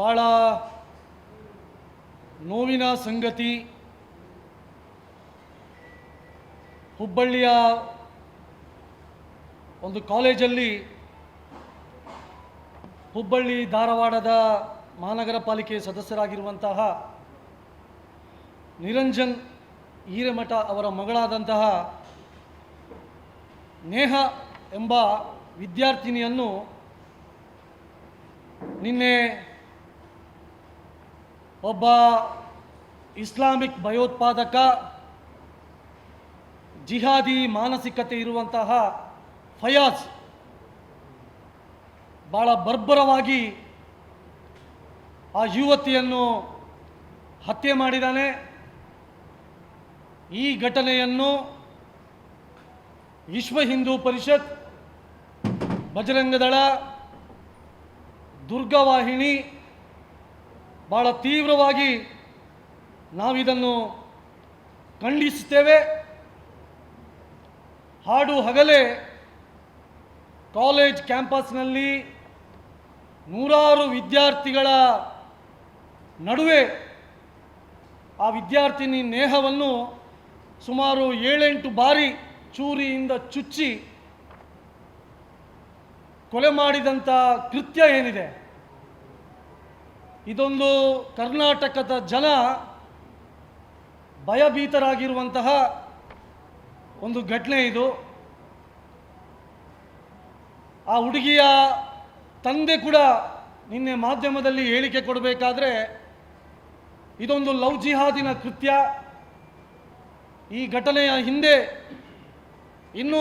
ಭಾಳ ನೋವಿನ ಸಂಗತಿ. ಹುಬ್ಬಳ್ಳಿಯ ಒಂದು ಕಾಲೇಜಲ್ಲಿ ಹುಬ್ಬಳ್ಳಿ ಧಾರವಾಡದ ಮಹಾನಗರ ಪಾಲಿಕೆ ಸದಸ್ಯರಾಗಿರುವಂತಹ ನಿರಂಜನ್ ಹಿರೇಮಠ ಅವರ ಮಗಳಾದಂತಹ ನೇಹ ಎಂಬ ವಿದ್ಯಾರ್ಥಿನಿಯನ್ನು ನಿನ್ನೆ ಒಬ್ಬ ಇಸ್ಲಾಮಿಕ್ ಭಯೋತ್ಪಾದಕ, ಜಿಹಾದಿ ಮಾನಸಿಕತೆ ಇರುವಂತಹ ಫಯಾಜ್ ಭಾಳ ಬರ್ಬರವಾಗಿ ಆ ಯುವತಿಯನ್ನು ಹತ್ಯೆ ಮಾಡಿದ್ದಾನೆ. ಈ ಘಟನೆಯನ್ನು ವಿಶ್ವ ಹಿಂದೂ ಪರಿಷತ್ ಬಜರಂಗದಳ ದುರ್ಗವಾಹಿನಿ ಭಾಳ ತೀವ್ರವಾಗಿ ನಾವಿದನ್ನು ಖಂಡಿಸುತ್ತೇವೆ. ಹಾಡು ಹಗಲೇ ಕಾಲೇಜ್ ಕ್ಯಾಂಪಸ್ನಲ್ಲಿ ನೂರಾರು ವಿದ್ಯಾರ್ಥಿಗಳ ನಡುವೆ ಆ ವಿದ್ಯಾರ್ಥಿನಿ ನೇಹವನ್ನು ಸುಮಾರು ಏಳೆಂಟು ಬಾರಿ ಚೂರಿಯಿಂದ ಚುಚ್ಚಿ ಕೊಲೆ ಮಾಡಿದಂಥ ಕೃತ್ಯ ಏನಿದೆ? ಇದೊಂದು ಕರ್ನಾಟಕದ ಜನ ಭಯಭೀತರಾಗಿರುವಂತಹ ಒಂದು ಘಟನೆ ಇದು. ಆ ಹುಡುಗಿಯ ತಂದೆ ಕೂಡ ನಿನ್ನೆ ಮಾಧ್ಯಮದಲ್ಲಿ ಹೇಳಿಕೆ ಕೊಡಬೇಕಾದ್ರೆ ಇದೊಂದು ಲವ್ ಜಿಹಾದಿನ ಕೃತ್ಯ. ಈ ಘಟನೆಯ ಹಿಂದೆ ಇನ್ನೂ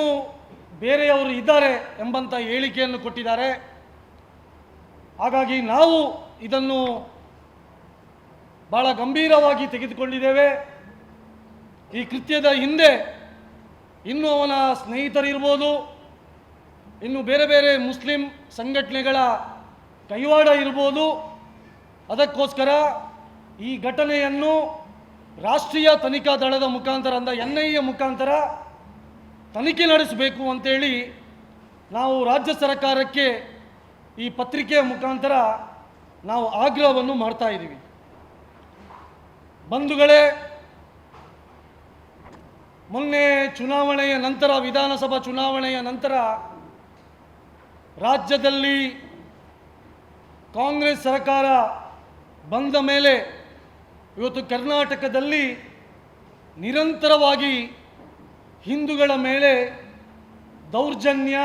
ಬೇರೆಯವರು ಇದ್ದಾರೆ ಎಂಬಂಥ ಹೇಳಿಕೆಯನ್ನು ಕೊಟ್ಟಿದ್ದಾರೆ. ಹಾಗಾಗಿ ನಾವು ಇದನ್ನು ಭಾಳ ಗಂಭೀರವಾಗಿ ತೆಗೆದುಕೊಂಡಿದ್ದೇವೆ. ಈ ಕೃತ್ಯದ ಹಿಂದೆ ಇನ್ನೂ ಅವನ ಸ್ನೇಹಿತರಿರ್ಬೋದು, ಇನ್ನು ಬೇರೆ ಬೇರೆ ಮುಸ್ಲಿಂ ಸಂಘಟನೆಗಳ ಕೈವಾಡ ಇರ್ಬೋದು. ಅದಕ್ಕೋಸ್ಕರ ಈ ಘಟನೆಯನ್ನು ರಾಷ್ಟ್ರೀಯ ತನಿಖಾ ದಳದ ಮುಖಾಂತರ ಅಂದ ಎನ್ ಐ ಎ ಮುಖಾಂತರ ತನಿಖೆ ನಡೆಸಬೇಕು ಅಂತೇಳಿ ನಾವು ರಾಜ್ಯ ಸರ್ಕಾರಕ್ಕೆ ಈ ಪತ್ರಿಕೆಯ ಮುಖಾಂತರ ನಾವು ಆಗ್ರಹವನ್ನು ಮಾಡ್ತಾ ಇದ್ದೀವಿ. ಬಂಧುಗಳೇ, ಮೊನ್ನೆ ಚುನಾವಣೆಯ ನಂತರ, ವಿಧಾನಸಭಾ ಚುನಾವಣೆಯ ನಂತರ ರಾಜ್ಯದಲ್ಲಿ ಕಾಂಗ್ರೆಸ್ ಸರ್ಕಾರ ಬಂದ ಮೇಲೆ ಇವತ್ತು ಕರ್ನಾಟಕದಲ್ಲಿ ನಿರಂತರವಾಗಿ ಹಿಂದೂಗಳ ಮೇಲೆ ದೌರ್ಜನ್ಯ,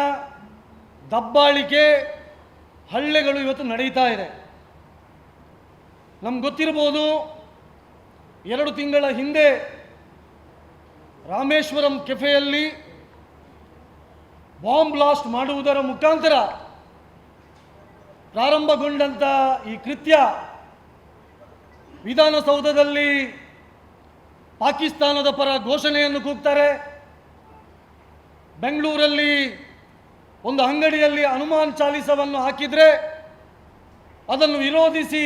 ದಬ್ಬಾಳಿಕೆ ಹಳ್ಳೆಗಳು ಇವತ್ತು ನಡೀತಾ ಇದೆ. ನಮ್ಗೆ ಗೊತ್ತಿರ್ಬೋದು ಎರಡು ತಿಂಗಳ ಹಿಂದೆ ರಾಮೇಶ್ವರಂ ಕೆಫೆಯಲ್ಲಿ ಬಾಂಬ್ ಬ್ಲಾಸ್ಟ್ ಮಾಡುವುದರ ಮುಖಾಂತರ ಪ್ರಾರಂಭಗೊಂಡಂಥ ಈ ಕೃತ್ಯ ವಿಧಾನಸೌಧದಲ್ಲಿ ಪಾಕಿಸ್ತಾನದ ಪರ ಘೋಷಣೆಯನ್ನು ಕೂಗ್ತಾರೆ. ಬೆಂಗಳೂರಲ್ಲಿ ಒಂದು ಅಂಗಡಿಯಲ್ಲಿ ಹನುಮಾನ್ ಚಾಲಿಸವನ್ನು ಹಾಕಿದರೆ ಅದನ್ನು ವಿರೋಧಿಸಿ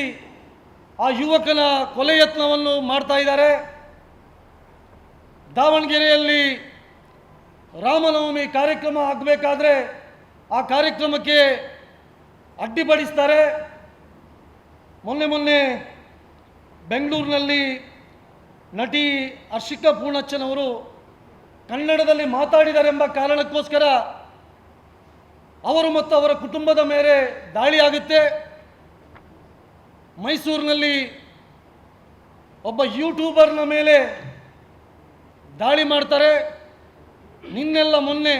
ಆ ಯುವಕನ ಕೊಲೆ ಯತ್ನವನ್ನು ಮಾಡ್ತಾ ಇದ್ದಾರೆ. ದಾವಣಗೆರೆಯಲ್ಲಿ ರಾಮನವಮಿ ಕಾರ್ಯಕ್ರಮ ಆಗಬೇಕಾದ್ರೆ ಆ ಕಾರ್ಯಕ್ರಮಕ್ಕೆ ಅಡ್ಡಿಪಡಿಸ್ತಾರೆ. ಮೊನ್ನೆ ಮೊನ್ನೆ ಬೆಂಗಳೂರಿನಲ್ಲಿ ನಟಿ ಹರ್ಷಿಕಾ ಪೂರ್ಣಚ್ಚನವರು ಕನ್ನಡದಲ್ಲಿ ಮಾತಾಡಿದಾರೆಂಬ ಕಾರಣಕ್ಕೋಸ್ಕರ ಅವರು ಮತ್ತು ಅವರ ಕುಟುಂಬದ ಮೇಲೆ ದಾಳಿಯಾಗುತ್ತೆ. ಮೈಸೂರಿನಲ್ಲಿ ಒಬ್ಬ ಯೂಟ್ಯೂಬರ್ನ ಮೇಲೆ ದಾಳಿ ಮಾಡ್ತಾರೆ. ನಿನ್ನೆಲ್ಲ ಮೊನ್ನೆ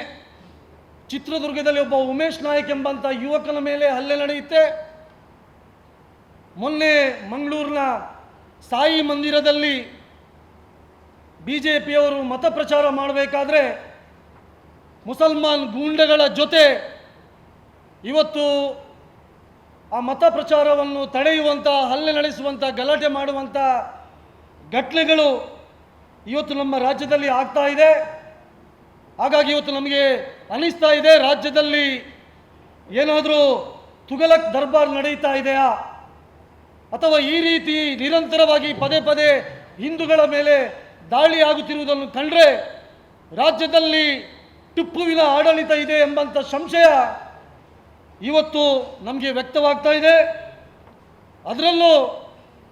ಚಿತ್ರದುರ್ಗದಲ್ಲಿ ಒಬ್ಬ ಉಮೇಶ್ ನಾಯಕ್ ಎಂಬಂಥ ಯುವಕನ ಮೇಲೆ ಹಲ್ಲೆ ನಡೆಯುತ್ತೆ. ಮೊನ್ನೆ ಮಂಗಳೂರಿನ ಸಾಯಿ ಮಂದಿರದಲ್ಲಿ ಬಿ ಜೆ ಪಿಯವರು ಮತ ಪ್ರಚಾರ ಮಾಡಬೇಕಾದ್ರೆ ಮುಸಲ್ಮಾನ್ ಗೂಂಡಗಳ ಜೊತೆ ಇವತ್ತು ಆ ಮತ ಪ್ರಚಾರವನ್ನು ತಡೆಯುವಂಥ ಹಲ್ಲೆ ನಡೆಸುವಂಥ ಗಲಾಟೆ ಮಾಡುವಂಥ ಘಟನೆಗಳು ಇವತ್ತು ನಮ್ಮ ರಾಜ್ಯದಲ್ಲಿ ಆಗ್ತಾ ಇದೆ. ಹಾಗಾಗಿ ಇವತ್ತು ನಮಗೆ ಅನಿಸ್ತಾ ಇದೆ, ರಾಜ್ಯದಲ್ಲಿ ಏನಾದರೂ ತುಗಲಕ್ ದರ್ಬಾರ್ ನಡೀತಾ ಇದೆಯಾ? ಅಥವಾ ಈ ರೀತಿ ನಿರಂತರವಾಗಿ ಪದೇ ಪದೇ ಹಿಂದೂಗಳ ಮೇಲೆ ದಾಳಿ ಆಗುತ್ತಿರುವುದನ್ನು ಕಂಡ್ರೆ ರಾಜ್ಯದಲ್ಲಿ ಟಿಪ್ಪುವಿನ ಆಡಳಿತ ಇದೆ ಎಂಬಂಥ ಸಂಶಯ ಇವತ್ತು ನಮಗೆ ವ್ಯಕ್ತವಾಗ್ತಾ ಇದೆ. ಅದರಲ್ಲೂ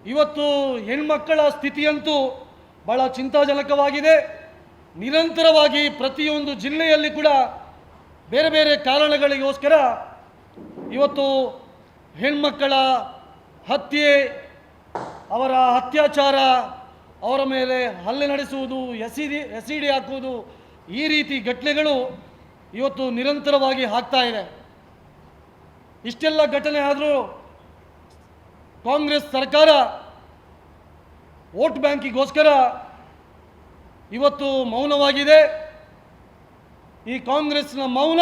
ಇವತ್ತು ಹೆಣ್ಮಕ್ಕಳ ಸ್ಥಿತಿಯಂತೂ ಬಹಳ ಚಿಂತಾಜನಕವಾಗಿದೆ. ನಿರಂತರವಾಗಿ ಪ್ರತಿಯೊಂದು ಜಿಲ್ಲೆಯಲ್ಲಿ ಕೂಡ ಬೇರೆ ಬೇರೆ ಕಾರಣಗಳಿಗೋಸ್ಕರ ಇವತ್ತು ಹೆಣ್ಮಕ್ಕಳ ಹತ್ಯೆ, ಅವರ ಅತ್ಯಾಚಾರ, ಅವರ ಮೇಲೆ ಹಲ್ಲೆ ನಡೆಸುವುದು, ಎಸಿಡಿ ಎಸಿಡಿ ಹಾಕುವುದು ಈ ರೀತಿ ಘಟನೆಗಳು ಇವತ್ತು ನಿರಂತರವಾಗಿ ಆಗ್ತಾ ಇದೆ. ಇಷ್ಟೆಲ್ಲ ಘಟನೆ ಆದರೂ ಕಾಂಗ್ರೆಸ್ ಸರ್ಕಾರ ವೋಟ್ ಬ್ಯಾಂಕಿಗೋಸ್ಕರ ಇವತ್ತು ಮೌನವಾಗಿದೆ. ಈ ಕಾಂಗ್ರೆಸ್ನ ಮೌನ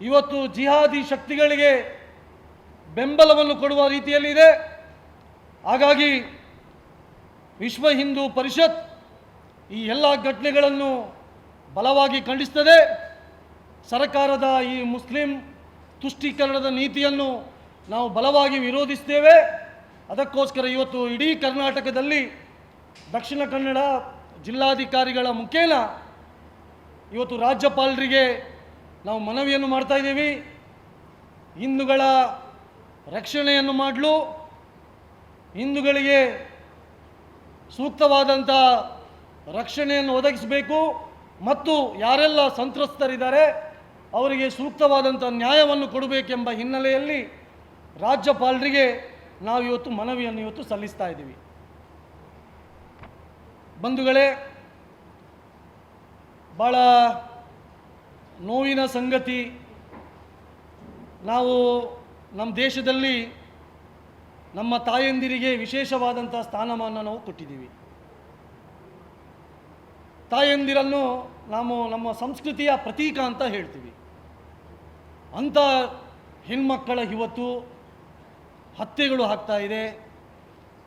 ಇವತ್ತು ಜಿಹಾದಿ ಶಕ್ತಿಗಳಿಗೆ ಬೆಂಬಲವನ್ನು ಕೊಡುವ ರೀತಿಯಲ್ಲಿದೆ. ಹಾಗಾಗಿ ವಿಶ್ವ ಹಿಂದೂ ಪರಿಷತ್ ಈ ಎಲ್ಲ ಘಟನೆಗಳನ್ನು ಬಲವಾಗಿ ಖಂಡಿಸ್ತದೆ. ಸರ್ಕಾರದ ಈ ಮುಸ್ಲಿಂ ತುಷ್ಟೀಕರಣದ ನೀತಿಯನ್ನು ನಾವು ಬಲವಾಗಿ ವಿರೋಧಿಸ್ತೇವೆ. ಅದಕ್ಕೋಸ್ಕರ ಇವತ್ತು ಇಡೀ ಕರ್ನಾಟಕದಲ್ಲಿ ದಕ್ಷಿಣ ಕನ್ನಡ ಜಿಲ್ಲಾಧಿಕಾರಿಗಳ ಮುಖೇನ ಇವತ್ತು ರಾಜ್ಯಪಾಲರಿಗೆ ನಾವು ಮನವಿಯನ್ನು ಮಾಡ್ತಾ ಇದ್ದೀವಿ. ಹಿಂದೂಗಳ ರಕ್ಷಣೆಯನ್ನು ಮಾಡಲು. ಹಿಂದೂಗಳಿಗೆ ಸೂಕ್ತವಾದಂಥ ರಕ್ಷಣೆಯನ್ನು ಒದಗಿಸಬೇಕು. ಮತ್ತು ಯಾರೆಲ್ಲ ಸಂತ್ರಸ್ತರಿದ್ದಾರೆ ಅವರಿಗೆ ಸೂಕ್ತವಾದಂಥ ನ್ಯಾಯವನ್ನು ಕೊಡಬೇಕೆಂಬ ಹಿನ್ನೆಲೆಯಲ್ಲಿ ರಾಜ್ಯಪಾಲರಿಗೆ ನಾವು ಇವತ್ತು ಮನವಿಯನ್ನು ಇವತ್ತು ಸಲ್ಲಿಸ್ತಾ ಇದ್ದೀವಿ. ಬಂಧುಗಳೇ ಭಾಳ ನೋವಿನ ಸಂಗತಿ ನಾವು ನಮ್ಮ ದೇಶದಲ್ಲಿ ನಮ್ಮ ತಾಯಂದಿರಿಗೆ ವಿಶೇಷವಾದಂಥ ಸ್ಥಾನಮಾನ ನಾವು ಕೊಟ್ಟಿದ್ದೀವಿ. ತಾಯಂದಿರನ್ನು ನಾವು ನಮ್ಮ ಸಂಸ್ಕೃತಿಯ ಪ್ರತೀಕ ಅಂತ ಹೇಳ್ತೀವಿ. ಅಂಥ ಹೆಣ್ಮಕ್ಕಳ ಇವತ್ತು ಹತ್ಯೆಗಳು ಆಗ್ತಾ ಇದೆ,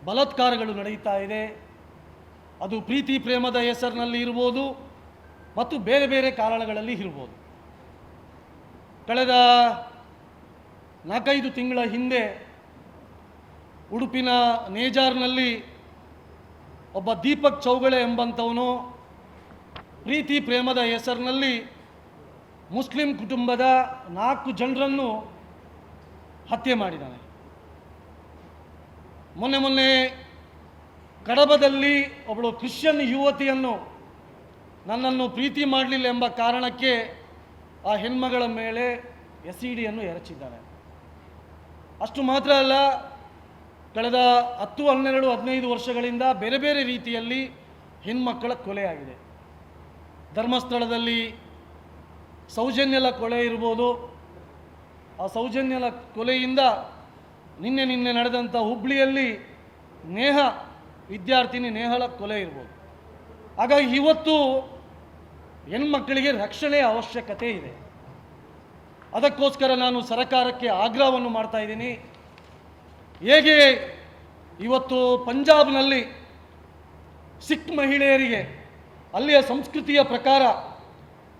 ಬಲತ್ಕಾರಗಳು ನಡೆಯುತ್ತಾ ಇದೆ. ಅದು ಪ್ರೀತಿ ಪ್ರೇಮದ ಹೆಸರಿನಲ್ಲಿ ಇರ್ಬೋದು ಮತ್ತು ಬೇರೆ ಬೇರೆ ಕಾರಣಗಳಲ್ಲಿ ಇರ್ಬೋದು. ಕಳೆದ ನಾಲ್ಕೈದು ತಿಂಗಳ ಹಿಂದೆ ಉಡುಪಿನ ನೇಜಾರ್ನಲ್ಲಿ ಒಬ್ಬ ದೀಪಕ್ ಚೌಗಳೆ ಎಂಬಂಥವನು ಪ್ರೀತಿ ಪ್ರೇಮದ ಹೆಸರಿನಲ್ಲಿ ಮುಸ್ಲಿಂ ಕುಟುಂಬದ ನಾಲ್ಕು ಜನರನ್ನು ಹತ್ಯೆ ಮಾಡಿದ್ದಾನೆ. ಮೊನ್ನೆ ಮೊನ್ನೆ ಕಡಬದಲ್ಲಿ ಒಬ್ಬಳು ಕ್ರಿಶ್ಚಿಯನ್ ಯುವತಿಯನ್ನು ನನ್ನನ್ನು ಪ್ರೀತಿ ಮಾಡಲಿಲ್ಲ ಎಂಬ ಕಾರಣಕ್ಕೆ ಆ ಹೆಣ್ಮಗಳ ಮೇಲೆ ಎಸಿಡಿಯನ್ನು ಎರಚಿದ್ದಾರೆ ಅಷ್ಟು ಮಾತ್ರ ಅಲ್ಲ, ಕಳೆದ ಹತ್ತು, ಹನ್ನೆರಡು, ಹದಿನೈದು ವರ್ಷಗಳಿಂದ ಬೇರೆ ಬೇರೆ ರೀತಿಯಲ್ಲಿ ಹೆಣ್ಮಕ್ಕಳ ಕೊಲೆಯಾಗಿದೆ. ಧರ್ಮಸ್ಥಳದಲ್ಲಿ ಸೌಜನ್ಯಲ ಕೊಲೆ ಇರ್ಬೋದು. ಆ ಸೌಜನ್ಯಲ ಕೊಲೆಯಿಂದ ನಿನ್ನೆ ನಿನ್ನೆ ನಡೆದಂಥ ಹುಬ್ಳಿಯಲ್ಲಿ ನೇಹ, ವಿದ್ಯಾರ್ಥಿನಿ ನೇಹಳ ಕೊಲೆ ಇರ್ಬೋದು. ಹಾಗಾಗಿ ಇವತ್ತು ಹೆಣ್ಮಕ್ಕಳಿಗೆ ರಕ್ಷಣೆಯ ಅವಶ್ಯಕತೆ ಇದೆ. ಅದಕ್ಕೋಸ್ಕರ ನಾನು ಸರಕಾರಕ್ಕೆ ಆಗ್ರಹವನ್ನು ಮಾಡ್ತಾ ಇದ್ದೀನಿ. ಹೇಗೆ ಇವತ್ತು ಪಂಜಾಬ್ನಲ್ಲಿ ಸಿಖ್ ಮಹಿಳೆಯರಿಗೆ ಅಲ್ಲಿಯ ಸಂಸ್ಕೃತಿಯ ಪ್ರಕಾರ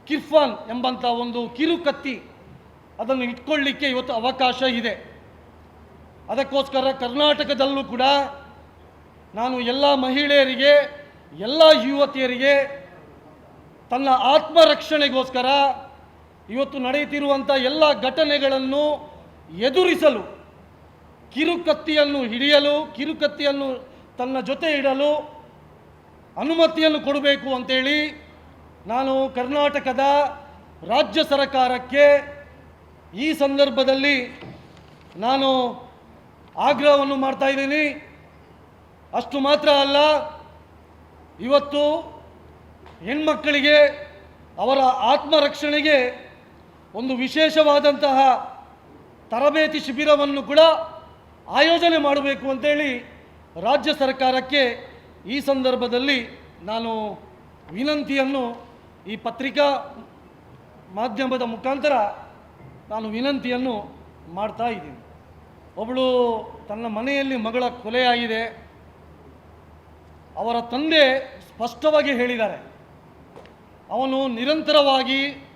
ಕಿರ್ಫಾನ್ ಎಂಬಂಥ ಒಂದು ಕಿರುಕತ್ತಿ ಅದನ್ನು ಇಟ್ಕೊಳ್ಳಿಕ್ಕೆ ಇವತ್ತು ಅವಕಾಶ ಇದೆ. ಅದಕ್ಕೋಸ್ಕರ ಕರ್ನಾಟಕದಲ್ಲೂ ಕೂಡ ನಾನು ಎಲ್ಲ ಮಹಿಳೆಯರಿಗೆ, ಎಲ್ಲ ಯುವತಿಯರಿಗೆ ತನ್ನ ಆತ್ಮರಕ್ಷಣೆಗೋಸ್ಕರ ಇವತ್ತು ನಡೆಯುತ್ತಿರುವಂಥ ಎಲ್ಲ ಘಟನೆಗಳನ್ನು ಎದುರಿಸಲು, ಕಿರುಕತ್ತಿಯನ್ನು ಹಿಡಿಯಲು, ಕಿರುಕತ್ತಿಯನ್ನು ತನ್ನ ಜೊತೆ ಇಡಲು ಅನುಮತಿಯನ್ನು ಕೊಡಬೇಕು ಅಂತೇಳಿ ನಾನು ಕರ್ನಾಟಕದ ರಾಜ್ಯ ಸರ್ಕಾರಕ್ಕೆ ಈ ಸಂದರ್ಭದಲ್ಲಿ ನಾನು ಆಗ್ರಹವನ್ನು ಮಾಡ್ತಾ ಇದ್ದೀನಿ. ಅಷ್ಟು ಮಾತ್ರ ಅಲ್ಲ, ಇವತ್ತು ಹೆಣ್ಮಕ್ಕಳಿಗೆ, ಅವರ ಆತ್ಮರಕ್ಷಣೆಗೆ ಒಂದು ವಿಶೇಷವಾದಂತಹ ತರಬೇತಿ ಶಿಬಿರವನ್ನು ಕೂಡ ಆಯೋಜನೆ ಮಾಡಬೇಕು ಅಂತೇಳಿ ರಾಜ್ಯ ಸರ್ಕಾರಕ್ಕೆ ಈ ಸಂದರ್ಭದಲ್ಲಿ ನಾನು ವಿನಂತಿಯನ್ನು ಈ ಪತ್ರಿಕಾ ಮಾಧ್ಯಮದ ಮುಖಾಂತರ ನಾನು ವಿನಂತಿಯನ್ನು ಮಾಡ್ತಾ ಇದ್ದೀನಿ. ಒಬ್ಬಳು ತನ್ನ ಮನೆಯಲ್ಲಿ ಮಗಳ ಕೊಲೆಯಾಗಿದೆ. ಅವರ ತಂದೆ ಸ್ಪಷ್ಟವಾಗಿ ಹೇಳಿದ್ದಾರೆ. ಅವನು ನಿರಂತರವಾಗಿ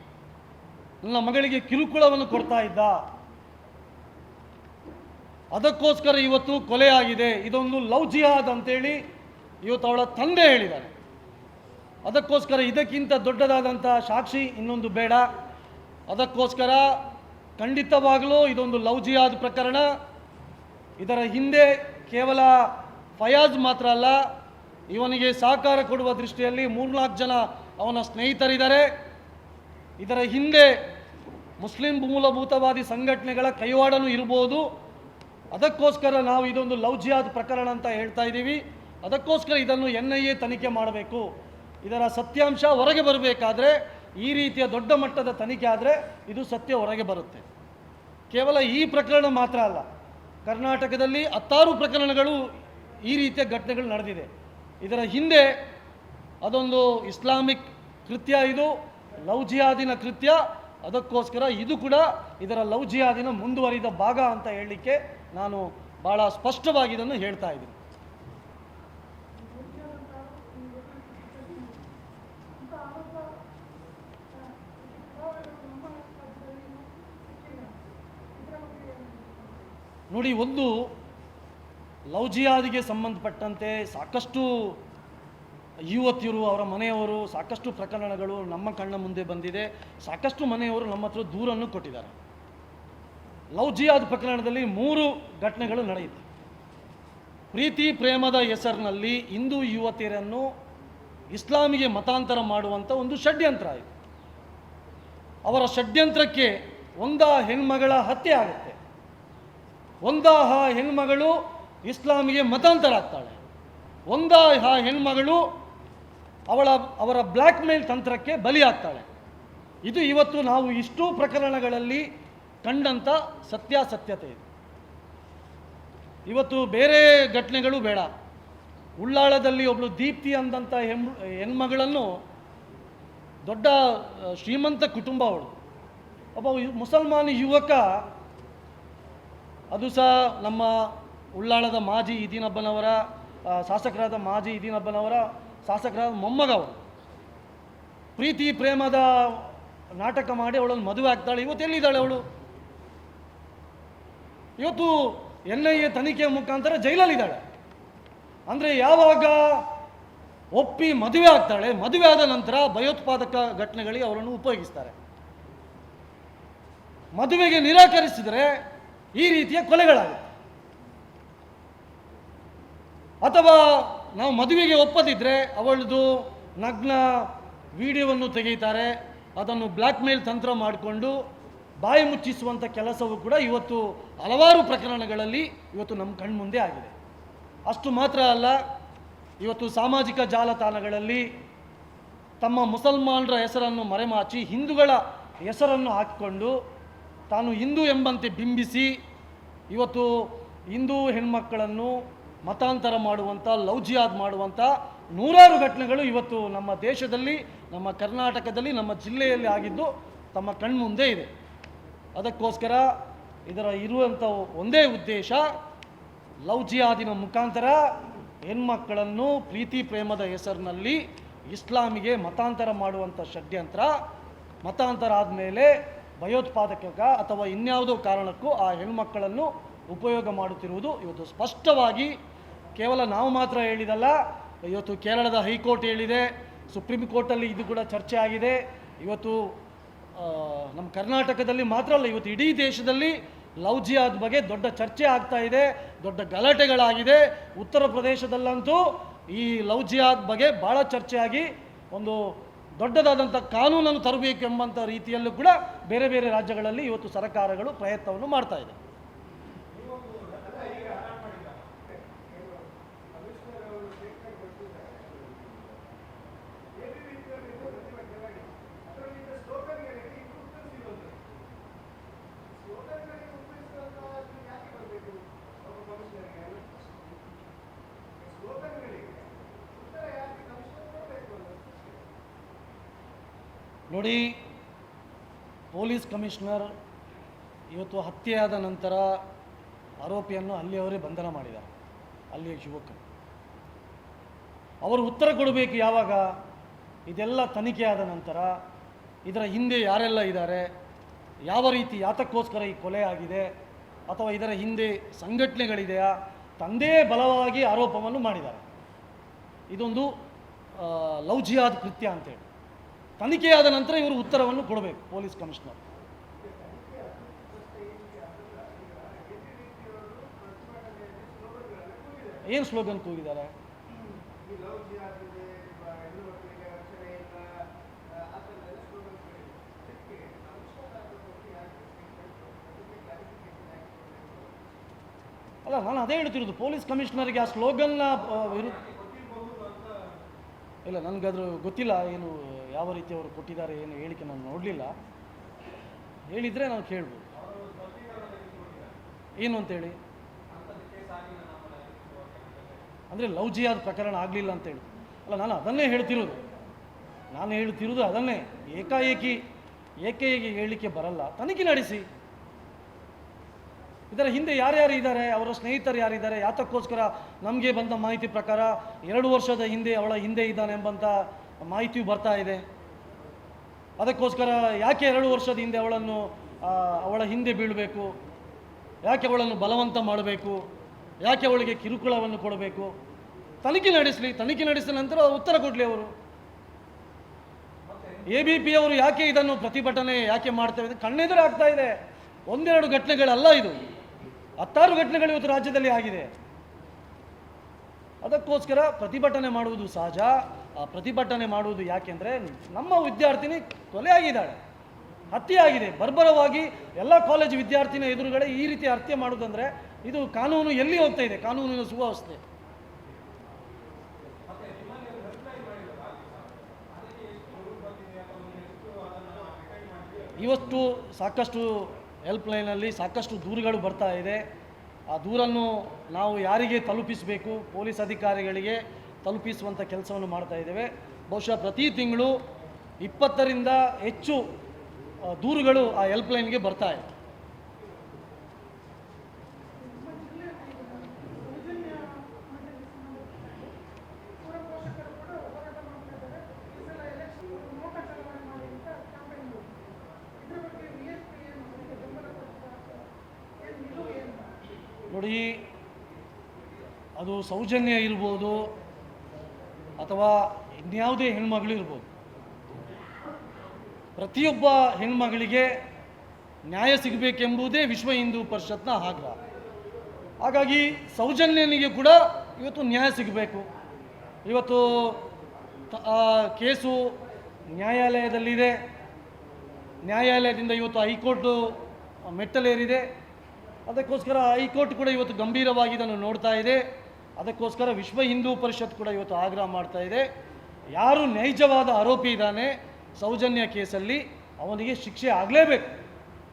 ನನ್ನ ಮಗಳಿಗೆ ಕಿರುಕುಳವನ್ನು ಕೊಡ್ತಾ ಇದ್ದ. ಅದಕ್ಕೋಸ್ಕರ ಇವತ್ತು ಕೊಲೆಯಾಗಿದೆ. ಇದೊಂದು ಲವ್ ಜಿಹಾದ್ ಅಂತೇಳಿ ಇವತ್ತು ಅವಳ ತಂದೆ ಹೇಳಿದ್ದಾರೆ. ಅದಕ್ಕೋಸ್ಕರ ಇದಕ್ಕಿಂತ ದೊಡ್ಡದಾದಂಥ ಸಾಕ್ಷಿ ಇನ್ನೊಂದು ಬೇಡ. ಅದಕ್ಕೋಸ್ಕರ ಖಂಡಿತವಾಗಲೂ ಇದೊಂದು ಲವ್ ಜಿಹಾದ್ ಪ್ರಕರಣ. ಇದರ ಹಿಂದೆ ಕೇವಲ ಫಯಾಜ್ ಮಾತ್ರ ಅಲ್ಲ, ಇವನಿಗೆ ಸಹಕಾರ ಕೊಡುವ ದೃಷ್ಟಿಯಲ್ಲಿ ಮೂರ್ನಾಲ್ಕು ಜನ ಅವನ ಸ್ನೇಹಿತರಿದ್ದಾರೆ. ಇದರ ಹಿಂದೆ ಮುಸ್ಲಿಂ ಮೂಲಭೂತವಾದಿ ಸಂಘಟನೆಗಳ ಕೈವಾಡನೂ ಇರ್ಬೋದು. ಅದಕ್ಕೋಸ್ಕರ ನಾವು ಇದೊಂದು ಲವ್ ಪ್ರಕರಣ ಅಂತ ಹೇಳ್ತಾ ಇದ್ದೀವಿ. ಅದಕ್ಕೋಸ್ಕರ ಇದನ್ನು ಎನ್ ಐ ಎ ತನಿಖೆ ಮಾಡಬೇಕು. ಇದರ ಸತ್ಯಾಂಶ ಹೊರಗೆ ಬರಬೇಕಾದ್ರೆ ಈ ರೀತಿಯ ದೊಡ್ಡ ಮಟ್ಟದ ತನಿಖೆ ಆದರೆ ಇದು ಸತ್ಯ ಹೊರಗೆ ಬರುತ್ತೆ. ಕೇವಲ ಈ ಪ್ರಕರಣ ಮಾತ್ರ ಅಲ್ಲ, ಕರ್ನಾಟಕದಲ್ಲಿ ಹತ್ತಾರು ಪ್ರಕರಣಗಳು ಈ ರೀತಿಯ ಘಟನೆಗಳು ನಡೆದಿದೆ. ಇದರ ಹಿಂದೆ ಅದೊಂದು ಇಸ್ಲಾಮಿಕ್ ಕೃತ್ಯ ಇದು, ಲವ್ ಜಿಹಾದಿನ ಕೃತ್ಯ. ಅದಕ್ಕೋಸ್ಕರ ಇದು ಕೂಡ ಇದರ ಲವ್ ಜಿಹಾದಿನ ಮುಂದುವರಿದ ಭಾಗ ಅಂತ ಹೇಳಲಿಕ್ಕೆ ನಾನು ಭಾಳ ಸ್ಪಷ್ಟವಾಗಿ ಇದನ್ನು ಹೇಳ್ತಾ ಇದ್ದೀನಿ. ನೋಡಿ, ಒಂದು ಲವ್ ಜಿಹಾದಿಗೆ ಸಂಬಂಧಪಟ್ಟಂತೆ ಸಾಕಷ್ಟು ಯುವತಿಯರು, ಅವರ ಮನೆಯವರು, ಸಾಕಷ್ಟು ಪ್ರಕರಣಗಳು ನಮ್ಮ ಕಣ್ಣ ಮುಂದೆ ಬಂದಿದೆ. ಸಾಕಷ್ಟು ಮನೆಯವರು ನಮ್ಮ ಹತ್ರ ದೂರನ್ನು ಕೊಟ್ಟಿದ್ದಾರೆ. ಲವ್ ಜಿಯಾದ್ ಪ್ರಕರಣದಲ್ಲಿ ಮೂರು ಘಟನೆಗಳು ನಡೆಯಿತು. ಪ್ರೀತಿ, ಪ್ರೇಮದ ಹೆಸರಿನಲ್ಲಿ ಹಿಂದೂ ಯುವತಿಯರನ್ನು ಇಸ್ಲಾಮಿಗೆ ಮತಾಂತರ ಮಾಡುವಂಥ ಒಂದು ಷಡ್ಯಂತ್ರ ಇದು ಅವರ ಷಡ್ಯಂತ್ರಕ್ಕೆ ಒಂದ ಹೆಣ್ಮಗಳ ಹತ್ಯೆ ಆಗುತ್ತೆ. ಒಂದ ಆ ಹೆಣ್ಮಗಳು ಇಸ್ಲಾಮಿಗೆ ಮತಾಂತರ ಆಗ್ತಾಳೆ ಒಂದ ಆ ಹೆಣ್ಮಗಳು ಅವಳ, ಅವರ ಬ್ಲ್ಯಾಕ್ ಮೇಲ್ ತಂತ್ರಕ್ಕೆ ಬಲಿಯಾಗ್ತಾಳೆ. ಇದು ಇವತ್ತು ನಾವು ಇಷ್ಟು ಪ್ರಕರಣಗಳಲ್ಲಿ ಕಂಡಂಥ ಸತ್ಯಾಸತ್ಯತೆ ಇದೆ. ಇವತ್ತು ಬೇರೆ ಘಟನೆಗಳು ಬೇಡ. ಉಳ್ಳಾಳದಲ್ಲಿ ಒಬ್ಬಳು ದೀಪ್ತಿ ಅಂದಂಥ ಹೆಣ್, ಹೆಣ್ಮಗಳನ್ನು ದೊಡ್ಡ ಶ್ರೀಮಂತ ಕುಟುಂಬ ಅವಳು. ಒಬ್ಬ ಮುಸಲ್ಮಾನ ಯುವಕ ಅದು ಸಹ ನಮ್ಮ ಉಳ್ಳಾಳದ ಮಾಜಿ ಇದೀನಬ್ಬನವರ ಶಾಸಕರಾದ ಮಾಜಿ ಇದೀನಬ್ಬನವರ ಶಾಸಕರಾದ ಮೊಮ್ಮಗ ಅವರು. ಪ್ರೀತಿ, ಪ್ರೇಮದ ನಾಟಕ ಮಾಡಿ ಅವಳನ್ನು ಮದುವೆ ಆಗ್ತಾಳೆ. ಇವತ್ತು ಎಲ್ಲಿದ್ದಾಳೆ ಅವಳು? ಇವತ್ತು ಎನ್ ಐ ಎ ತನಿಖೆಯ ಮುಖಾಂತರ ಜೈಲಲ್ಲಿದ್ದಾಳೆ. ಅಂದರೆ ಯಾವಾಗ ಒಪ್ಪಿ ಮದುವೆ ಆಗ್ತಾಳೆ, ಮದುವೆ ಆದ ನಂತರ ಭಯೋತ್ಪಾದಕ ಘಟನೆಗಳಿಗೆ ಅವರನ್ನು ಉಪಯೋಗಿಸ್ತಾರೆ. ಮದುವೆಗೆ ನಿರಾಕರಿಸಿದರೆ ಈ ರೀತಿಯ ಕೊಲೆಗಳಾಗುತ್ತೆ. ಅಥವಾ ನಾವು ಮದುವೆಗೆ ಒಪ್ಪದಿದ್ದರೆ ಅವಳದು ನಗ್ನ ವಿಡಿಯೋವನ್ನು ತೆಗೀತಾರೆ, ಅದನ್ನು ಬ್ಲ್ಯಾಕ್ ಮೇಲ್ ತಂತ್ರ ಮಾಡಿಕೊಂಡು ಬಾಯಿ ಮುಚ್ಚಿಸುವಂಥ ಕೆಲಸವೂ ಕೂಡ ಇವತ್ತು ಹಲವಾರು ಪ್ರಕರಣಗಳಲ್ಲಿ ಇವತ್ತು ನಮ್ಮ ಕಣ್ಮುಂದೆ ಆಗಿದೆ. ಅಷ್ಟು ಮಾತ್ರ ಅಲ್ಲ, ಇವತ್ತು ಸಾಮಾಜಿಕ ಜಾಲತಾಣಗಳಲ್ಲಿ ತಮ್ಮ ಮುಸಲ್ಮಾನರ ಹೆಸರನ್ನು ಮರೆಮಾಚಿ ಹಿಂದೂಗಳ ಹೆಸರನ್ನು ಹಾಕಿಕೊಂಡು ತಾನು ಹಿಂದೂ ಎಂಬಂತೆ ಬಿಂಬಿಸಿ ಇವತ್ತು ಹಿಂದೂ ಹೆಣ್ಮಕ್ಕಳನ್ನು ಮತಾಂತರ ಮಾಡುವಂಥ ಲವ್ ಜಿಹಾದ್ ಮಾಡುವಂಥ ನೂರಾರು ಘಟನೆಗಳು ಇವತ್ತು ನಮ್ಮ ದೇಶದಲ್ಲಿ, ನಮ್ಮ ಕರ್ನಾಟಕದಲ್ಲಿ, ನಮ್ಮ ಜಿಲ್ಲೆಯಲ್ಲಿ ಆಗಿದ್ದು ತಮ್ಮ ಕಣ್ಮುಂದೆ ಇದೆ. ಅದಕ್ಕೋಸ್ಕರ ಇದರ ಇರುವಂಥ ಒಂದೇ ಉದ್ದೇಶ ಲವ್ ಜಿಯಾದಿನ ಮುಖಾಂತರ ಹೆಣ್ಮಕ್ಕಳನ್ನು ಪ್ರೀತಿ ಪ್ರೇಮದ ಹೆಸರಿನಲ್ಲಿ ಇಸ್ಲಾಮಿಗೆ ಮತಾಂತರ ಮಾಡುವಂಥ ಷಡ್ಯಂತ್ರ. ಮತಾಂತರ ಆದಮೇಲೆ ಭಯೋತ್ಪಾದಕ ಅಥವಾ ಇನ್ಯಾವುದೋ ಕಾರಣಕ್ಕೂ ಆ ಹೆಣ್ಮಕ್ಕಳನ್ನು ಉಪಯೋಗ ಮಾಡುತ್ತಿರುವುದು ಇವತ್ತು ಸ್ಪಷ್ಟವಾಗಿ ಕೇವಲ ನಾವು ಮಾತ್ರ ಹೇಳಿದಲ್ಲ, ಇವತ್ತು ಕೇರಳದ ಹೈಕೋರ್ಟ್ ಹೇಳಿದೆ, ಸುಪ್ರೀಂ ಕೋರ್ಟಲ್ಲಿ ಇದು ಕೂಡ ಚರ್ಚೆ ಆಗಿದೆ. ಇವತ್ತು ನಮ್ಮ ಕರ್ನಾಟಕದಲ್ಲಿ ಮಾತ್ರ ಅಲ್ಲ, ಇವತ್ತು ಇಡೀ ದೇಶದಲ್ಲಿ ಲವ್ ಜಿಯಾದ ಬಗ್ಗೆ ದೊಡ್ಡ ಚರ್ಚೆ ಆಗ್ತಾ ಇದೆ, ದೊಡ್ಡ ಗಲಾಟೆಗಳಾಗಿದೆ. ಉತ್ತರ ಪ್ರದೇಶದಲ್ಲಂತೂ ಈ ಲವ್ ಜಿಯಾದ ಬಗ್ಗೆ ಭಾಳ ಚರ್ಚೆಯಾಗಿ ಒಂದು ದೊಡ್ಡದಾದಂಥ ಕಾನೂನನ್ನು ತರಬೇಕೆಂಬಂಥ ರೀತಿಯಲ್ಲೂ ಕೂಡ ಬೇರೆ ಬೇರೆ ರಾಜ್ಯಗಳಲ್ಲಿ ಇವತ್ತು ಸರ್ಕಾರಗಳು ಪ್ರಯತ್ನವನ್ನು ಮಾಡ್ತಾ ಇದೆ. ನೋಡಿ, ಪೊಲೀಸ್ ಕಮಿಷನರ್ ಇವತ್ತು ಹತ್ಯೆಯಾದ ನಂತರ ಆರೋಪಿಯನ್ನು ಅಲ್ಲಿಯವರೇ ಬಂಧನ ಮಾಡಿದ್ದಾರೆ, ಅಲ್ಲಿಯ ಯುವಕ ಅವರು ಉತ್ತರ ಕೊಡಬೇಕು ಯಾವಾಗ? ಇದೆಲ್ಲ ತನಿಖೆ ಆದ ನಂತರ ಇದರ ಹಿಂದೆ ಯಾರೆಲ್ಲ ಇದ್ದಾರೆ, ಯಾವ ರೀತಿ ಯಾತಕ್ಕೋಸ್ಕರ ಈ ಕೊಲೆ ಆಗಿದೆ, ಅಥವಾ ಇದರ ಹಿಂದೆ ಸಂಘಟನೆಗಳಿದೆಯಾ, ತಂದೇ ಬಲವಾಗಿ ಆರೋಪವನ್ನು ಮಾಡಿದ್ದಾರೆ. ಇದೊಂದು ಲೌಜಿಯಾದ ಕೃತ್ಯ ಅಂತೇಳಿ ತನಿಖೆಯಾದ ನಂತರ ಇವರು ಉತ್ತರವನ್ನು ಕೊಡಬೇಕು, ಪೊಲೀಸ್ ಕಮಿಷನರ್. ಏನು ಸ್ಲೋಗನ್ ಕೂಗಿದ್ದಾರೆ? ಅಲ್ಲ, ನಾನು ಅದೇ ಹೇಳ್ತಿರೋದು, ಪೊಲೀಸ್ ಕಮಿಷನರ್ಗೆ ಆ ಸ್ಲೋಗನ್ನ ವಿರುದ್ಧ ಇಲ್ಲ, ನನಗದ್ರ ಗೊತ್ತಿಲ್ಲ, ಏನು ಯಾವ ರೀತಿ ಅವರು ಕೊಟ್ಟಿದ್ದಾರೆ ಏನು ಹೇಳಿಕೆ ನಾನು ನೋಡಲಿಲ್ಲ. ಹೇಳಿದರೆ ನಾವು ಕೇಳ್ಬೋದು. ಏನು ಅಂತೇಳಿ? ಅಂದರೆ ಲವ್ ಜಿಯಾದ ಪ್ರಕರಣ ಆಗಲಿಲ್ಲ ಅಂತೇಳಿ. ಅಲ್ಲ, ನಾನು ಅದನ್ನೇ ಹೇಳ್ತಿರೋದು. ನಾನು ಹೇಳ್ತಿರೋದು ಅದನ್ನೇ. ಏಕಾಏಕಿ ಏಕಾಏಕಿ ಹೇಳಲಿಕ್ಕೆ ಬರಲ್ಲ. ತನಿಖೆ ನಡೆಸಿ. ಇದರ ಹಿಂದೆ ಯಾರ್ಯಾರು ಇದ್ದಾರೆ, ಅವರ ಸ್ನೇಹಿತರು ಯಾರಿದ್ದಾರೆ, ಯಾತಕ್ಕೋಸ್ಕರ ನಮಗೆ ಬಂದ ಮಾಹಿತಿ ಪ್ರಕಾರ ಎರಡು ವರ್ಷದ ಹಿಂದೆ ಅವಳ ಹಿಂದೆ ಇದ್ದಾನೆ ಎಂಬಂಥ ಮಾಹಿತಿಯು ಬರ್ತಾ ಇದೆ. ಅದಕ್ಕೋಸ್ಕರ ಯಾಕೆ ಎರಡು ವರ್ಷದ ಹಿಂದೆ ಅವಳನ್ನು ಅವಳ ಹಿಂದೆ ಬೀಳಬೇಕು? ಯಾಕೆ ಅವಳನ್ನು ಬಲವಂತ ಮಾಡಬೇಕು? ಯಾಕೆ ಅವಳಿಗೆ ಕಿರುಕುಳವನ್ನು ಕೊಡಬೇಕು? ತನಿಖೆ ನಡೆಸಲಿ, ತನಿಖೆ ನಡೆಸಿದ ನಂತರ ಉತ್ತರ ಕೊಡಲಿ ಅವರು. ಎ ಬಿ ಪಿ ಅವರು ಯಾಕೆ ಇದನ್ನು ಪ್ರತಿಭಟನೆ ಯಾಕೆ ಮಾಡ್ತೇವೆ ಕಣ್ಣೆದುರು ಆಗ್ತಾ ಇದೆ. ಒಂದೆರಡು ಘಟನೆಗಳಲ್ಲ ಇದು. ಹತ್ತಾರು ಘಟನೆಗಳು ಇವತ್ತು ರಾಜ್ಯದಲ್ಲಿ ಆಗಿದೆ. ಅದಕ್ಕೋಸ್ಕರ ಪ್ರತಿಭಟನೆ ಮಾಡುವುದು ಸಹಜ. ಪ್ರತಿಭಟನೆ ಮಾಡುವುದು ಯಾಕೆಂದರೆ ನಮ್ಮ ವಿದ್ಯಾರ್ಥಿನಿ ಕೊಲೆ ಆಗಿದ್ದಾಳೆ ಹತ್ಯೆ ಆಗಿದೆ ಬರ್ಬರವಾಗಿ ಎಲ್ಲ ಕಾಲೇಜು ವಿದ್ಯಾರ್ಥಿನ ಎದುರುಗಡೆ ಈ ರೀತಿ ಹತ್ಯೆ ಮಾಡೋದಂದರೆ ಇದು ಕಾನೂನು ಎಲ್ಲಿ ಹೋಗ್ತಾ ಇದೆ? ಕಾನೂನಿನ ಸುವ್ಯವಸ್ಥೆ. ಇವತ್ತು ಸಾಕಷ್ಟು ಹೆಲ್ಪ್ ಲೈನಲ್ಲಿ ಸಾಕಷ್ಟು ದೂರುಗಳು ಬರ್ತಾ ಇದೆ. ಆ ದೂರನ್ನು ನಾವು ಯಾರಿಗೆ ತಲುಪಿಸಬೇಕು? ಪೊಲೀಸ್ ಅಧಿಕಾರಿಗಳಿಗೆ ತಲುಪಿಸುವಂಥ ಕೆಲಸವನ್ನು ಮಾಡ್ತಾ ಇದ್ದೇವೆ. ಬಹುಶಃ ಪ್ರತಿ ತಿಂಗಳು ಇಪ್ಪತ್ತರಿಂದ ಹೆಚ್ಚು ದೂರುಗಳು ಆ ಹೆಲ್ಪ್ ಲೈನ್ಗೆ ಬರ್ತಾ ಇದೆ. ನೋಡಿ, ಅದು ಸೌಜನ್ಯ ಇರ್ಬೋದು ಅಥವಾ ಇನ್ಯಾವುದೇ ಹೆಣ್ಮಗಳು ಇರ್ಬೋದು. ಪ್ರತಿಯೊಬ್ಬ ಹೆಣ್ಮಗಳಿಗೆ ನ್ಯಾಯ ಸಿಗಬೇಕೆಂಬುದೇ ವಿಶ್ವ ಹಿಂದೂ ಪರಿಷತ್ನ ಆಗ್ರಹ. ಹಾಗಾಗಿ ಸೌಜನ್ಯನಿಗೆ ಕೂಡ ಇವತ್ತು ನ್ಯಾಯ ಸಿಗಬೇಕು. ಇವತ್ತು ಕೇಸು ನ್ಯಾಯಾಲಯದಲ್ಲಿದೆ. ನ್ಯಾಯಾಲಯದಿಂದ ಇವತ್ತು ಹೈಕೋರ್ಟು ಮೆಟ್ಟಲೇರಿದೆ. ಅದಕ್ಕೋಸ್ಕರ ಹೈಕೋರ್ಟ್ ಕೂಡ ಇವತ್ತು ಗಂಭೀರವಾಗಿ ಇದನ್ನು ನೋಡ್ತಾ ಇದೆ. ಅದಕ್ಕೋಸ್ಕರ ವಿಶ್ವ ಹಿಂದೂ ಪರಿಷತ್ ಕೂಡ ಇವತ್ತು ಆಗ್ರಹ ಮಾಡ್ತಾ ಇದೆ. ಯಾರು ನೈಜವಾದ ಆರೋಪಿ ಇದ್ದಾನೆ ಸೌಜನ್ಯ ಕೇಸಲ್ಲಿ ಅವನಿಗೆ ಶಿಕ್ಷೆ ಆಗಲೇಬೇಕು.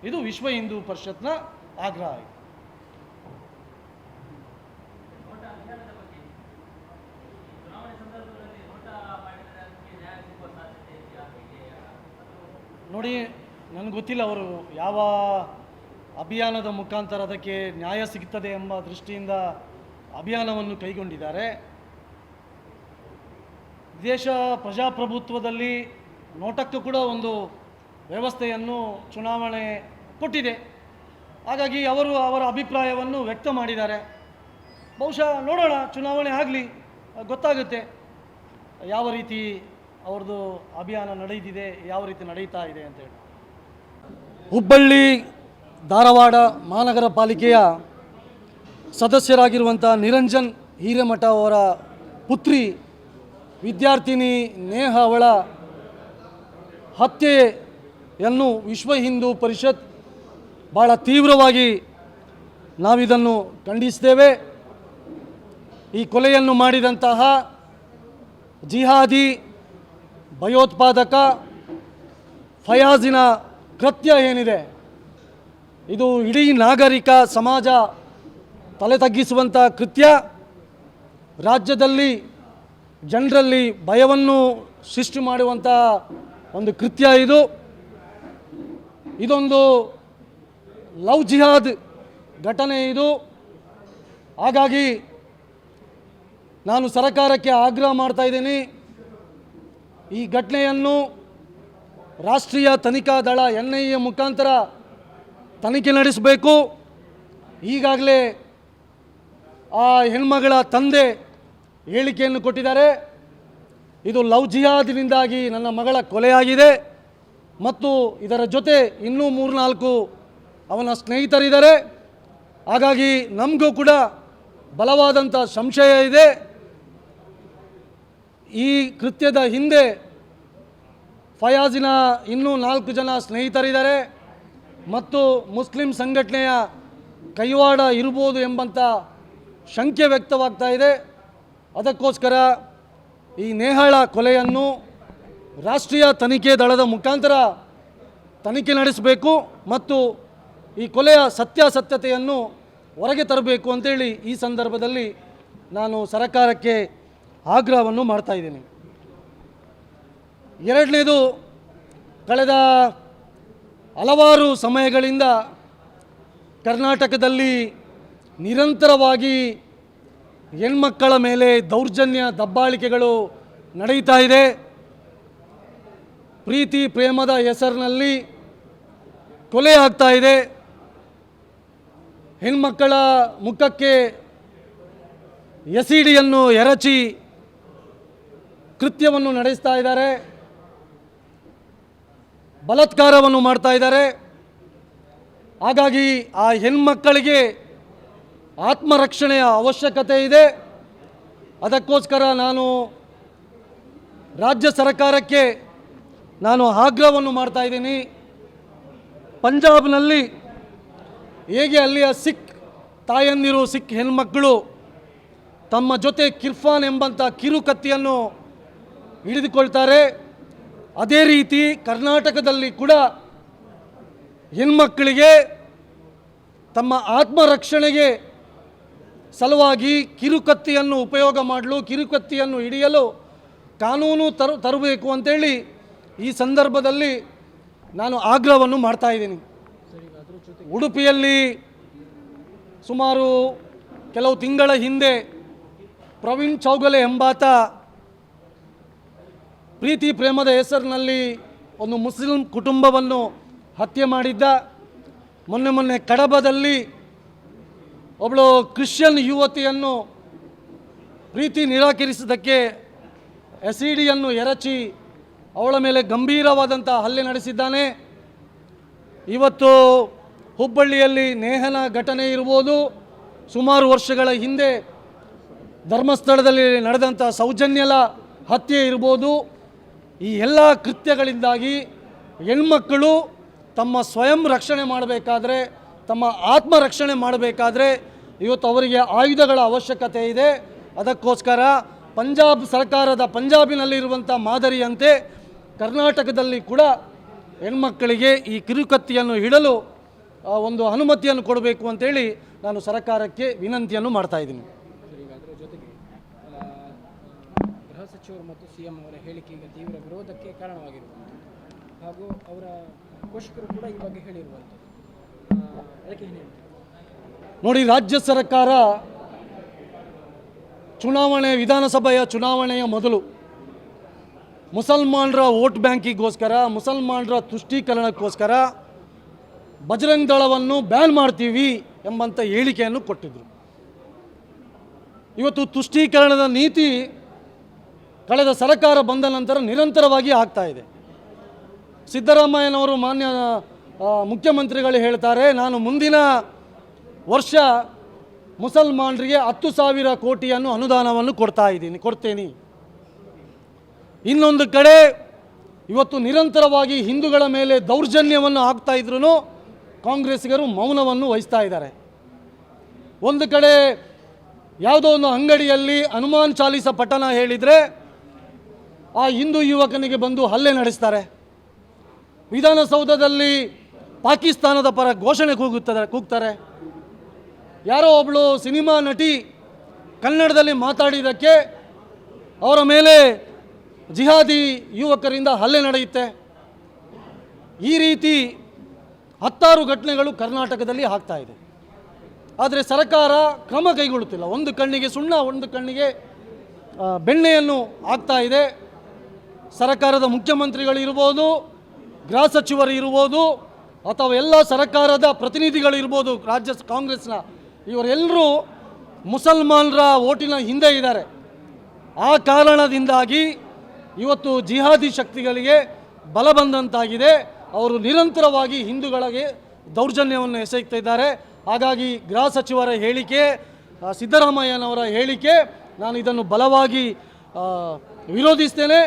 ಇದು ವಿಶ್ವ ಹಿಂದೂ ಪರಿಷತ್ನ ಆಗ್ರಹ ಆಯಿತು. ನೋಡಿ, ನನಗೆ ಗೊತ್ತಿಲ್ಲ ಅವರು ಯಾವ ಅಭಿಯಾನದ ಮುಖಾಂತರ ಅದಕ್ಕೆ ನ್ಯಾಯ ಸಿಗ್ತದೆ ಎಂಬ ದೃಷ್ಟಿಯಿಂದ ಅಭಿಯಾನವನ್ನು ಕೈಗೊಂಡಿದ್ದಾರೆ. ದೇಶ ಪ್ರಜಾಪ್ರಭುತ್ವದಲ್ಲಿ ನೋಟಕ್ಕೂ ಕೂಡ ಒಂದು ವ್ಯವಸ್ಥೆಯನ್ನು ಚುನಾವಣೆ ಕೊಟ್ಟಿದೆ. ಹಾಗಾಗಿ ಅವರು ಅವರ ಅಭಿಪ್ರಾಯವನ್ನು ವ್ಯಕ್ತ ಮಾಡಿದ್ದಾರೆ. ಬಹುಶಃ ನೋಡೋಣ ಚುನಾವಣೆ ಆಗಲಿ, ಗೊತ್ತಾಗುತ್ತೆ ಯಾವ ರೀತಿ ಅವ್ರದ್ದು ಅಭಿಯಾನ ನಡೆಯುತ್ತಿದೆ ಯಾವ ರೀತಿ ನಡೀತಾ ಇದೆ ಅಂತೇಳಿ ಹುಬ್ಬಳ್ಳಿ, ಧಾರವಾಡ ಮಹಾನಗರ ಪಾಲಿಕೆಯ ಸದಸ್ಯರಾಗಿರುವಂಥ ನಿರಂಜನ್ ಹಿರೇಮಠ ಅವರ ಪುತ್ರಿ ವಿದ್ಯಾರ್ಥಿನಿ ನೇಹ ಅವಳ ಹತ್ಯೆಯನ್ನು ವಿಶ್ವ ಹಿಂದೂ ಪರಿಷತ್ ಭಾಳ ತೀವ್ರವಾಗಿ ನಾವಿದನ್ನು ಖಂಡಿಸ್ತೇವೆ ಈ ಕೊಲೆಯನ್ನು ಮಾಡಿದಂತಹ ಜಿಹಾದಿ ಭಯೋತ್ಪಾದಕ ಫಯಾಜಿನ ಕೃತ್ಯ ಏನಿದೆ? ಇದು ಇಡೀ ನಾಗರಿಕ ಸಮಾಜ ತಲೆ ತಗ್ಗಿಸುವಂಥ ಕೃತ್ಯ ರಾಜ್ಯದಲ್ಲಿ ಜನರಲ್ಲಿ ಭಯವನ್ನು ಸೃಷ್ಟಿ ಮಾಡುವಂಥ ಒಂದು ಕೃತ್ಯ ಇದು. ಇದೊಂದು ಲವ್ ಜಿಹಾದ್ ಘಟನೆ ಇದು. ಹಾಗಾಗಿ ನಾನು ಸರಕಾರಕ್ಕೆ ಆಗ್ರಹ ಮಾಡ್ತಾ ಇದ್ದೀನಿ. ಈ ಘಟನೆಯನ್ನು ರಾಷ್ಟ್ರೀಯ ತನಿಖಾ ದಳ ಎನ್ ಐ ಎ ಮುಖಾಂತರ ತನಿಖೆ ನಡೆಸಬೇಕು. ಈಗಾಗಲೇ ಆ ಹೆಣ್ಮಗಳ ತಂದೆ ಹೇಳಿಕೆಯನ್ನು ಕೊಟ್ಟಿದ್ದಾರೆ. ಇದು ಲವ್ ಜಿಹಾದಿನಿಂದಾಗಿ ನನ್ನ ಮಗಳ ಕೊಲೆಯಾಗಿದೆ ಮತ್ತು ಇದರ ಜೊತೆ ಇನ್ನೂ ಮೂರ್ನಾಲ್ಕು ಅವನ ಸ್ನೇಹಿತರಿದ್ದಾರೆ. ಹಾಗಾಗಿ ನಮಗೂ ಕೂಡ ಬಲವಾದಂಥ ಸಂಶಯ ಇದೆ. ಈ ಕೃತ್ಯದ ಹಿಂದೆ ಫಯಾಜಿನ ಇನ್ನೂ ನಾಲ್ಕು ಜನ ಸ್ನೇಹಿತರಿದ್ದಾರೆ. ಮತ್ತು ಮುಸ್ಲಿಂ ಸಂಘಟನೆಯ ಕೈವಾಡ ಇರ್ಬೋದು ಎಂಬಂಥ ಶಂಕೆ ವ್ಯಕ್ತವಾಗ್ತಾ ಇದೆ. ಅದಕ್ಕೋಸ್ಕರ ಈ ನೇಹಾಳ ಕೊಲೆಯನ್ನು ರಾಷ್ಟ್ರೀಯ ತನಿಖೆ ದಳದ ಮುಖಾಂತರ ತನಿಖೆ ನಡೆಸಬೇಕು ಮತ್ತು ಈ ಕೊಲೆಯ ಸತ್ಯಾಸತ್ಯತೆಯನ್ನು ಹೊರಗೆ ತರಬೇಕು ಅಂತೇಳಿ ಈ ಸಂದರ್ಭದಲ್ಲಿ ನಾನು ಸರಕಾರಕ್ಕೆ ಆಗ್ರಹವನ್ನು ಮಾಡ್ತಾ ಇದ್ದೀನಿ. ಎರಡನೇದು, ಕಳೆದ ಹಲವಾರು ಸಮಯಗಳಿಂದ ಕರ್ನಾಟಕದಲ್ಲಿ ನಿರಂತರವಾಗಿ ಹೆಣ್ಮಕ್ಕಳ ಮೇಲೆ ದೌರ್ಜನ್ಯ, ದಬ್ಬಾಳಿಕೆಗಳು ನಡೀತಾ ಇದೆ. ಪ್ರೀತಿ, ಪ್ರೇಮದ ಹೆಸರಿನಲ್ಲಿ ಕೊಲೆ ಆಗ್ತಾ ಇದೆ. ಹೆಣ್ಮಕ್ಕಳ ಮುಖಕ್ಕೆ ಎಸಿಡಿಯನ್ನು ಎರಚಿ ಕೃತ್ಯವನ್ನು ನಡೆಸ್ತಾ ಇದ್ದಾರೆ. ಬಲತ್ಕಾರವನ್ನು ಮಾಡ್ತಾ ಇದ್ದಾರೆ. ಹಾಗಾಗಿ ಆ ಹೆಣ್ಮಕ್ಕಳಿಗೆ ಆತ್ಮರಕ್ಷಣೆಯ ಅವಶ್ಯಕತೆ ಇದೆ. ಅದಕ್ಕೋಸ್ಕರ ನಾನು ರಾಜ್ಯ ಸರ್ಕಾರಕ್ಕೆ ನಾನು ಆಗ್ರಹವನ್ನು ಮಾಡ್ತಾ ಇದ್ದೀನಿ. ಪಂಜಾಬ್ನಲ್ಲಿ ಹೇಗೆ ಅಲ್ಲಿಯ ಸಿಖ್ ತಾಯಂದಿರು, ಸಿಖ್ ಹೆಣ್ಮಕ್ಕಳು ತಮ್ಮ ಜೊತೆ ಕಿರ್ಫಾನ್ ಎಂಬಂಥ ಕಿರುಕತ್ತಿಯನ್ನು ಹಿಡಿದುಕೊಳ್ತಾರೆ. ಅದೇ ರೀತಿ ಕರ್ನಾಟಕದಲ್ಲಿ ಕೂಡ ಹೆಣ್ಮಕ್ಕಳಿಗೆ ತಮ್ಮ ಆತ್ಮರಕ್ಷಣೆಗೆ ಸಲುವಾಗಿ ಕಿರುಕತ್ತಿಯನ್ನು ಉಪಯೋಗ ಮಾಡಲು, ಕಿರುಕತ್ತಿಯನ್ನು ಹಿಡಿಯಲು ಕಾನೂನು ತರು, ತರಬೇಕು ಅಂತೇಳಿ ಈ ಸಂದರ್ಭದಲ್ಲಿ ನಾನು ಆಗ್ರಹವನ್ನು ಮಾಡ್ತಾ ಇದ್ದೀನಿ. ಉಡುಪಿಯಲ್ಲಿ ಸುಮಾರು ಕೆಲವು ತಿಂಗಳ ಹಿಂದೆ ಪ್ರವೀಣ್ ಚೌಗಲೆ ಎಂಬಾತ ಪ್ರೀತಿ ಪ್ರೇಮದ ಹೆಸರಿನಲ್ಲಿ ಒಂದು ಮುಸ್ಲಿಂ ಕುಟುಂಬವನ್ನು ಹತ್ಯೆ ಮಾಡಿದ್ದ. ಮೊನ್ನೆ ಮೊನ್ನೆ ಕಡಬದಲ್ಲಿ ಒಬ್ಬಳು ಕ್ರಿಶ್ಚಿಯನ್ ಯುವತಿಯನ್ನು ಪ್ರೀತಿ ನಿರಾಕರಿಸಿದ್ದಕ್ಕೆ ಎಸಿಡಿಯನ್ನು ಎರಚಿ ಅವಳ ಮೇಲೆ ಗಂಭೀರವಾದಂಥ ಹಲ್ಲೆ ನಡೆಸಿದ್ದಾನೆ. ಇವತ್ತು ಹುಬ್ಬಳ್ಳಿಯಲ್ಲಿ ನೇಹನ ಘಟನೆ ಇರ್ಬೋದು. ಸುಮಾರು ವರ್ಷಗಳ ಹಿಂದೆ ಧರ್ಮಸ್ಥಳದಲ್ಲಿ ನಡೆದಂಥ ಸೌಜನ್ಯಲ ಹತ್ಯೆ ಇರ್ಬೋದು. ಈ ಎಲ್ಲ ಕೃತ್ಯಗಳಿಂದಾಗಿ ಹೆಣ್ಮಕ್ಕಳು ತಮ್ಮ ಸ್ವಯಂ ರಕ್ಷಣೆ ಮಾಡಬೇಕಾದ್ರೆ, ತಮ್ಮ ಆತ್ಮರಕ್ಷಣೆ ಮಾಡಬೇಕಾದ್ರೆ ಇವತ್ತು ಅವರಿಗೆ ಆಯುಧಗಳ ಅವಶ್ಯಕತೆ ಇದೆ. ಅದಕ್ಕೋಸ್ಕರ ಪಂಜಾಬ್ ಸರ್ಕಾರದ ಪಂಜಾಬಿನಲ್ಲಿರುವಂಥ ಮಾದರಿಯಂತೆ ಕರ್ನಾಟಕದಲ್ಲಿ ಕೂಡ ಹೆಣ್ಮಕ್ಕಳಿಗೆ ಈ ಕಿರುಕತ್ತಿಯನ್ನು ಇಡಲು ಒಂದು ಅನುಮತಿಯನ್ನು ಕೊಡಬೇಕು ಅಂತೇಳಿ ನಾನು ಸರ್ಕಾರಕ್ಕೆ ವಿನಂತಿಯನ್ನು ಮಾಡ್ತಾ ಇದ್ದೀನಿ. ಗೃಹ ಸಚಿವರು ಮತ್ತು ಸಿ ಎಂ ಅವರ ಹೇಳಿಕೆಗೆ ತೀವ್ರ ವಿರೋಧಕ್ಕೆ ಕಾರಣವಾಗಿರುವಂಥದ್ದು ಹಾಗೂ ಅವರ ಪೋಷಕರು ಕೂಡ ಈ ಬಗ್ಗೆ ಹೇಳಿರುವಂಥದ್ದು. ಅದಕ್ಕೆ ಏನು ನೋಡಿ, ರಾಜ್ಯ ಸರ್ಕಾರ ಚುನಾವಣೆ, ವಿಧಾನಸಭೆಯ ಚುನಾವಣೆಯ ಮೊದಲು ಮುಸಲ್ಮಾನರ ವೋಟ್ ಬ್ಯಾಂಕಿಗೋಸ್ಕರ, ಮುಸಲ್ಮಾನರ ತುಷ್ಟೀಕರಣಕ್ಕೋಸ್ಕರ ಬಜರಂಗ್ ದಳವನ್ನು ಬ್ಯಾನ್ ಮಾಡ್ತೀವಿ ಎಂಬಂಥ ಹೇಳಿಕೆಯನ್ನು ಕೊಟ್ಟಿದ್ದರು ಇವತ್ತು ತುಷ್ಟೀಕರಣದ ನೀತಿ ಕಳೆದ ಸರ್ಕಾರ ಬಂದ ನಂತರ ನಿರಂತರವಾಗಿ ಆಗ್ತಾ ಇದೆ. ಸಿದ್ದರಾಮಯ್ಯನವರು ಮಾನ್ಯ ಮುಖ್ಯಮಂತ್ರಿಗಳು ಹೇಳ್ತಾರೆ, ನಾನು ಮುಂದಿನ ವರ್ಷ ಮುಸಲ್ಮಾನರಿಗೆ ಹತ್ತು ಸಾವಿರ ಕೋಟಿಯನ್ನು ಅನುದಾನವನ್ನು ಕೊಡ್ತಾ ಇದ್ದೀನಿ, ಕೊಡ್ತೇನೆ. ಇನ್ನೊಂದು ಕಡೆ ಇವತ್ತು ನಿರಂತರವಾಗಿ ಹಿಂದೂಗಳ ಮೇಲೆ ದೌರ್ಜನ್ಯವನ್ನು ಆಗ್ತಾ ಇದ್ರೂ ಕಾಂಗ್ರೆಸ್ಸಿಗರು ಮೌನವನ್ನು ವಹಿಸ್ತಾ ಇದ್ದಾರೆ. ಒಂದು ಕಡೆ ಯಾವುದೋ ಒಂದು ಅಂಗಡಿಯಲ್ಲಿ ಹನುಮಾನ್ ಚಾಲಿಸ ಪಠಣ ಹೇಳಿದರೆ ಆ ಹಿಂದೂ ಯುವಕನಿಗೆ ಬಂದು ಹಲ್ಲೆ ನಡೆಸ್ತಾರೆ. ವಿಧಾನಸೌಧದಲ್ಲಿ ಪಾಕಿಸ್ತಾನದ ಪರ ಘೋಷಣೆ ಕೂಗುತ್ತದೆ ಕೂಗ್ತಾರೆ. ಯಾರೋ ಒಬ್ಬಳು ಸಿನಿಮಾ ನಟಿ ಕನ್ನಡದಲ್ಲಿ ಮಾತಾಡಿದ್ದಕ್ಕೆ ಅವರ ಮೇಲೆ ಜಿಹಾದಿ ಯುವಕರಿಂದ ಹಲ್ಲೆ ನಡೆಯುತ್ತೆ. ಈ ರೀತಿ ಹತ್ತಾರು ಘಟನೆಗಳು ಕರ್ನಾಟಕದಲ್ಲಿ ಆಗ್ತಾ ಇದೆ. ಆದರೆ ಸರ್ಕಾರ ಕ್ರಮ ಕೈಗೊಳ್ಳುತ್ತಿಲ್ಲ. ಒಂದು ಕಣ್ಣಿಗೆ ಸುಣ್ಣ, ಒಂದು ಕಣ್ಣಿಗೆ ಬೆಣ್ಣೆಯನ್ನು ಆಗ್ತಾ ಇದೆ. ಸರ್ಕಾರದ ಮುಖ್ಯಮಂತ್ರಿಗಳು ಇರ್ಬೋದು, ಗೃಹ ಸಚಿವರು ಇರ್ಬೋದು, ಅಥವಾ ಎಲ್ಲ ಸರ್ಕಾರದ ಪ್ರತಿನಿಧಿಗಳು ಇರ್ಬೋದು, ರಾಜ್ಯ ಕಾಂಗ್ರೆಸ್ನ ಇವರೆಲ್ಲರೂ ಮುಸಲ್ಮಾನರ ಓಟಿನ ಹಿಂದೆ ಇದ್ದಾರೆ. ಆ ಕಾರಣದಿಂದಾಗಿ ಇವತ್ತು ಜಿಹಾದಿ ಶಕ್ತಿಗಳಿಗೆ ಬಲ ಬಂದಂತಾಗಿದೆ ಅವರು ನಿರಂತರವಾಗಿ ಹಿಂದೂಗಳಿಗೆ ದೌರ್ಜನ್ಯವನ್ನು ಎಸೆಯುತ್ತಿದ್ದಾರೆ ಹಾಗಾಗಿ ಗೃಹ ಸಚಿವರ ಹೇಳಿಕೆ ಸಿದ್ದರಾಮಯ್ಯನವರ ಹೇಳಿಕೆ, ನಾನು ಇದನ್ನು ಬಲವಾಗಿ ವಿರೋಧಿಸ್ತೇನೆ.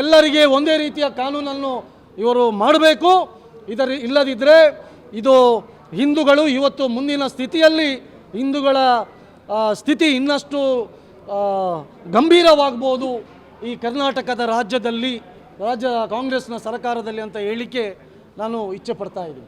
ಎಲ್ಲರಿಗೆ ಒಂದೇ ರೀತಿಯ ಕಾನೂನನ್ನು ಇವರು ಮಾಡಬೇಕು. ಇದರ ಇಲ್ಲದಿದ್ದರೆ ಇದು ಹಿಂದೂಗಳು ಇವತ್ತು ಮುಂದಿನ ಸ್ಥಿತಿಯಲ್ಲಿ ಹಿಂದೂಗಳ ಸ್ಥಿತಿ ಇನ್ನಷ್ಟು ಗಂಭೀರವಾಗ್ಬೋದು ಈ ಕರ್ನಾಟಕದ ರಾಜ್ಯದಲ್ಲಿ, ರಾಜ್ಯ ಕಾಂಗ್ರೆಸ್ನ ಸರ್ಕಾರದಲ್ಲಿ ಅಂತ ಹೇಳಿಕೆ ನಾನು ಇಚ್ಛೆ ಪಡ್ತಾ ಇದ್ದೀನಿ.